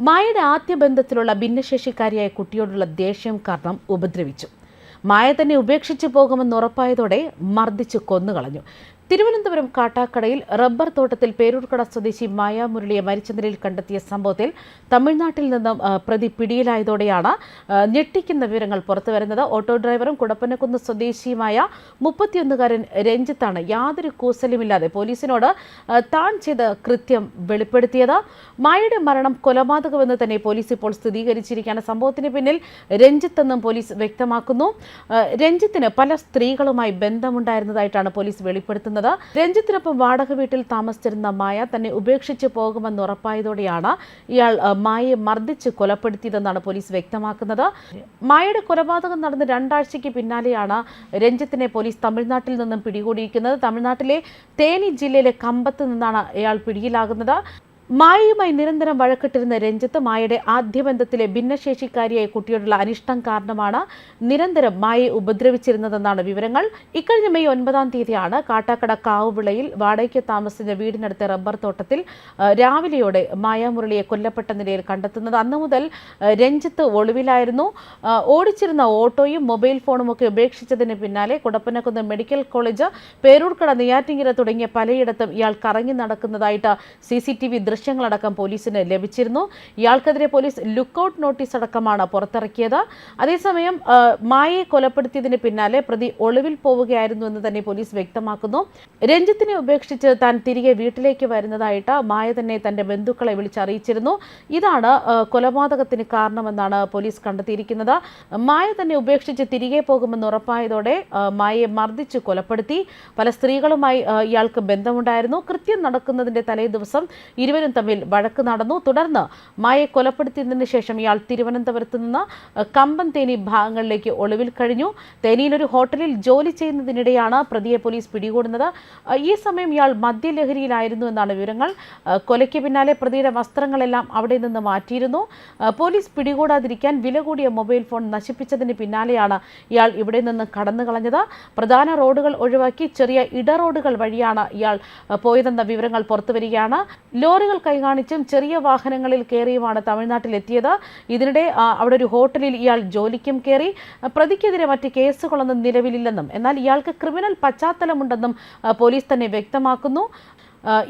മായയുടെ ആദ്യ ബന്ധത്തിലുള്ള ഭിന്നശേഷിക്കാരിയായ കുട്ടിയോടുള്ള ദേഷ്യം കാരണം ഉപദ്രവിച്ചു. മായ തന്നെ ഉപേക്ഷിച്ചു പോകുമെന്ന് ഉറപ്പായതോടെ മർദ്ദിച്ചു കൊന്നുകളഞ്ഞു. തിരുവനന്തപുരം കാട്ടാക്കടയിൽ റബ്ബർ തോട്ടത്തിൽ പേരൂർക്കട സ്വദേശി മായ മുരളിയെ മരിച്ച നിലയിൽ കണ്ടെത്തിയ സംഭവത്തിൽ തമിഴ്നാട്ടിൽ നിന്നും പ്രതി പിടിയിലായതോടെയാണ് ഞെട്ടിക്കുന്ന വിവരങ്ങൾ പുറത്തുവരുന്നത്. ഓട്ടോ ഡ്രൈവറും കുടപ്പനക്കുന്ന് സ്വദേശിയുമായ മുപ്പത്തിയൊന്നുകാരൻ രഞ്ജിത്താണ് യാതൊരു കൂസലുമില്ലാതെ പോലീസിനോട് താൻ ചെയ്ത കൃത്യം വെളിപ്പെടുത്തിയത്. മായയുടെ മരണം കൊലപാതകമെന്ന് തന്നെ പോലീസ് ഇപ്പോൾ സ്ഥിരീകരിച്ചിരിക്കുകയാണ്. സംഭവത്തിന് പിന്നിൽ രഞ്ജിത്ത് എന്നും പോലീസ് വ്യക്തമാക്കുന്നു. രഞ്ജിത്തിന് പല സ്ത്രീകളുമായി ബന്ധമുണ്ടായിരുന്നതായിട്ടാണ് പോലീസ് വെളിപ്പെടുത്തുന്നത്. രഞ്ജിത്തിനൊപ്പം വാടക വീട്ടിൽ താമസിച്ചിരുന്ന മായ തന്നെ ഉപേക്ഷിച്ച് പോകുമെന്ന് ഉറപ്പായതോടെയാണ് ഇയാൾ മായയെ മർദ്ദിച്ച് കൊലപ്പെടുത്തിയതെന്നാണ് പോലീസ് വ്യക്തമാക്കുന്നത്. മായയുടെ കൊലപാതകം നടന്ന് രണ്ടാഴ്ചയ്ക്ക് പിന്നാലെയാണ് രഞ്ജിത്തിനെ പോലീസ് തമിഴ്നാട്ടിൽ നിന്നും പിടികൂടിയിരിക്കുന്നത്. തമിഴ്നാട്ടിലെ തേനി ജില്ലയിലെ കമ്പത്ത് നിന്നാണ് ഇയാൾ പിടിയിലാകുന്നത്. മായയുമായി നിരന്തരം വഴക്കിട്ടിരുന്ന രഞ്ജിത്ത് മായയുടെ ആദ്യ ബന്ധത്തിലെ ഭിന്നശേഷിക്കാരിയായ കുട്ടിയോടുള്ള അനിഷ്ടം കാരണമാണ് നിരന്തരം മായയെ ഉപദ്രവിച്ചിരുന്നതെന്നാണ് വിവരങ്ങൾ. ഇക്കഴിഞ്ഞ മെയ് ഒൻപതാം തീയതിയാണ് കാട്ടാക്കട കാവുവിളയിൽ വാടകയ്ക്ക് താമസിച്ച വീടിനടുത്ത റബ്ബർ തോട്ടത്തിൽ രാവിലെയോടെ മായാമുരളിയെ കൊല്ലപ്പെട്ട നിലയിൽ കണ്ടെത്തുന്നത്. അന്നു മുതൽ രഞ്ജിത്ത് ഒളിവിലായിരുന്നു. ഓടിച്ചിരുന്ന ഓട്ടോയും മൊബൈൽ ഫോണും ഒക്കെ ഉപേക്ഷിച്ചതിന് പിന്നാലെ കുടപ്പനക്കുന്ന് മെഡിക്കൽ കോളേജ് പേരൂർക്കട നെയ്യാറ്റിങ്കര തുടങ്ങിയ പലയിടത്തും ഇയാൾ കറങ്ങി നടക്കുന്നതായിട്ട് സി സി ടി വി ദൃശ്യങ്ങളടക്കം പോലീസിന് ലഭിച്ചിരുന്നു. ഇയാൾക്കെതിരെ പോലീസ് ലുക്കൌട്ട് നോട്ടീസ് അടക്കമാണ് പുറത്തിറക്കിയത്. അതേസമയം മായയെ കൊലപ്പെടുത്തിയതിന് പിന്നാലെ പ്രതി ഒളിവിൽ പോവുകയായിരുന്നു എന്ന് തന്നെ പോലീസ് വ്യക്തമാക്കുന്നു. രഞ്ജിത്തിനെ ഉപേക്ഷിച്ച് താൻ തിരികെ വീട്ടിലേക്ക് വരുന്നതായിട്ട് മായ തന്നെ തന്റെ ബന്ധുക്കളെ വിളിച്ചറിയിച്ചിരുന്നു. ഇതാണ് കൊലപാതകത്തിന് കാരണമെന്നാണ് പോലീസ് കണ്ടെത്തിയിരിക്കുന്നത്. മായ തന്നെ ഉപേക്ഷിച്ച് തിരികെ പോകുമെന്ന് ഉറപ്പായതോടെ മായയെ മർദ്ദിച്ച് കൊലപ്പെടുത്തി. പല സ്ത്രീകളുമായി ഇയാൾക്ക് ബന്ധമുണ്ടായിരുന്നു. കൃത്യം നടക്കുന്നതിന്റെ തലേ ദിവസം ഇരുവരും തമ്മിൽ വഴക്ക് നടന്നു. തുടർന്ന് മായയെ കൊലപ്പെടുത്തിയതിന് ശേഷം ഇയാൾ തിരുവനന്തപുരത്ത് നിന്ന് കമ്പം തേനി ഭാഗങ്ങളിലേക്ക് ഒളിവിൽ കഴിഞ്ഞു. തേനിയിലൊരു ഹോട്ടലിൽ ജോലി ചെയ്യുന്നതിനിടെയാണ് പ്രതിയെ പോലീസ് പിടികൂടുന്നത്. ഈ സമയം ഇയാൾ മദ്യലഹരിയിലായിരുന്നു എന്നാണ് വിവരങ്ങൾ. കൊലയ്ക്ക് പിന്നാലെ പ്രതിയുടെ വസ്ത്രങ്ങളെല്ലാം അവിടെ നിന്ന് മാറ്റിയിരുന്നു. പോലീസ് പിടികൂടാതിരിക്കാൻ വില കൂടിയ മൊബൈൽ ഫോൺ നശിപ്പിച്ചതിന് പിന്നാലെയാണ് ഇയാൾ ഇവിടെ നിന്ന് കടന്നു കളഞ്ഞത്. പ്രധാന റോഡുകൾ ഒഴിവാക്കി ചെറിയ ഇട റോഡുകൾ വഴിയാണ് ഇയാൾ പോയതെന്ന വിവരങ്ങൾ പുറത്തുവരികയാണ്. ലോറികൾ കൈകാണിച്ചും ചെറിയ വാഹനങ്ങളിൽ കയറിയുമാണ് തമിഴ്നാട്ടിലെത്തിയത്. ഇതിനിടെ അവിടെ ഒരു ഹോട്ടലിൽ ഇയാൾ ജോലിക്കും കയറി പ്രതിക്കെതിരെ മറ്റ് കേസുകളൊന്നും നിലവിലില്ലെന്നും എന്നാൽ ഇയാൾക്ക് ക്രിമിനൽ പശ്ചാത്തലമുണ്ടെന്നും പോലീസ് തന്നെ വ്യക്തമാക്കുന്നു.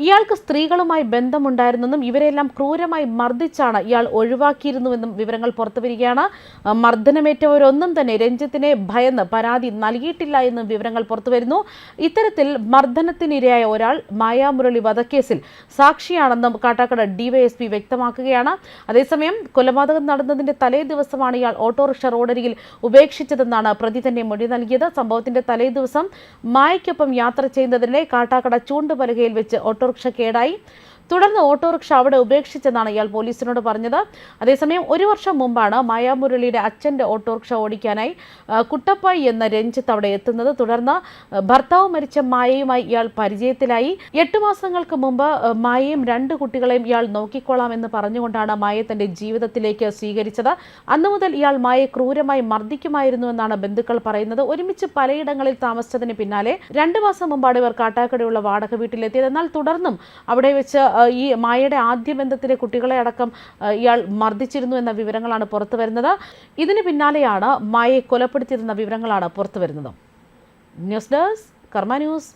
ഇയാൾക്ക് സ്ത്രീകളുമായി ബന്ധമുണ്ടായിരുന്നെന്നും ഇവരെല്ലാം ക്രൂരമായി മർദ്ദിച്ചാണ് ഇയാൾ ഒഴിവാക്കിയിരുന്നുവെന്നും വിവരങ്ങൾ പുറത്തുവരികയാണ്. വരികയാണ് മർദ്ദനമേറ്റവരൊന്നും തന്നെ രഞ്ജിത്തിനെ ഭയന്ന് പരാതി നൽകിയിട്ടില്ല എന്നും വിവരങ്ങൾ പുറത്തുവരുന്നു. ഇത്തരത്തിൽ മർദ്ദനത്തിനിരയായ ഒരാൾ മായാമുരളി വധക്കേസിൽ സാക്ഷിയാണെന്നും കാട്ടാക്കട ഡിവൈഎസ്പി വ്യക്തമാക്കുകയാണ്. അതേസമയം കൊലപാതകം നടന്നതിന്റെ തലേ ദിവസമാണ് ഇയാൾ ഓട്ടോറിക്ഷ റോഡരികിൽ ഉപേക്ഷിച്ചതെന്നാണ് പ്രതി തന്നെ മൊഴി നൽകിയത്. സംഭവത്തിന്റെ തലേ ദിവസം മായയ്ക്കൊപ്പം യാത്ര ചെയ്യുന്നതിനെ കാട്ടാക്കട ചൂണ്ടുപലകയിൽ വെച്ച് ഓട്ടോറിക്ഷ കേടായി തുടർന്ന് ഓട്ടോറിക്ഷ അവിടെ ഉപേക്ഷിച്ചെന്നാണ് ഇയാൾ പോലീസിനോട് പറഞ്ഞത്. അതേസമയം ഒരു വർഷം മുമ്പാണ് മായാമുരളിയുടെ അച്ഛന്റെ ഓട്ടോറിക്ഷ ഓടിക്കാനായി കുട്ടപ്പായി എന്ന രഞ്ജിത്ത് അവിടെ എത്തുന്നത്. തുടർന്ന് ഭർത്താവ് മരിച്ച മായയുമായി ഇയാൾ പരിചയത്തിലായി. എട്ട് മാസങ്ങൾക്ക് മുമ്പ് മായയും രണ്ട് കുട്ടികളെയും ഇയാൾ നോക്കിക്കൊള്ളാമെന്ന് പറഞ്ഞുകൊണ്ടാണ് മായയെ തന്റെ ജീവിതത്തിലേക്ക് സ്വീകരിച്ചത്. അന്നു മുതൽ ഇയാൾ മായയെ ക്രൂരമായി മർദ്ദിക്കുമായിരുന്നു എന്നാണ് ബന്ധുക്കൾ പറയുന്നത്. ഒരുമിച്ച് പലയിടങ്ങളിൽ താമസിച്ചതിന് പിന്നാലെ രണ്ട് മാസം മുമ്പാണ് ഇവർ കാട്ടാക്കടയുള്ള വാടക വീട്ടിലെത്തിയത്. എന്നാൽ തുടർന്നും അവിടെ വെച്ച് ഈ മായയുടെ ആദ്യ ബന്ധത്തിലെ കുട്ടികളെ അടക്കം ഇയാൾ മർദ്ദിച്ചിരുന്നു എന്ന വിവരങ്ങളാണ് പുറത്തു വരുന്നത്. ഇതിന് പിന്നാലെയാണ് മായയെ കൊലപ്പെടുത്തിയിരുന്ന വിവരങ്ങളാണ് പുറത്തു വരുന്നത്. News desk Karma news.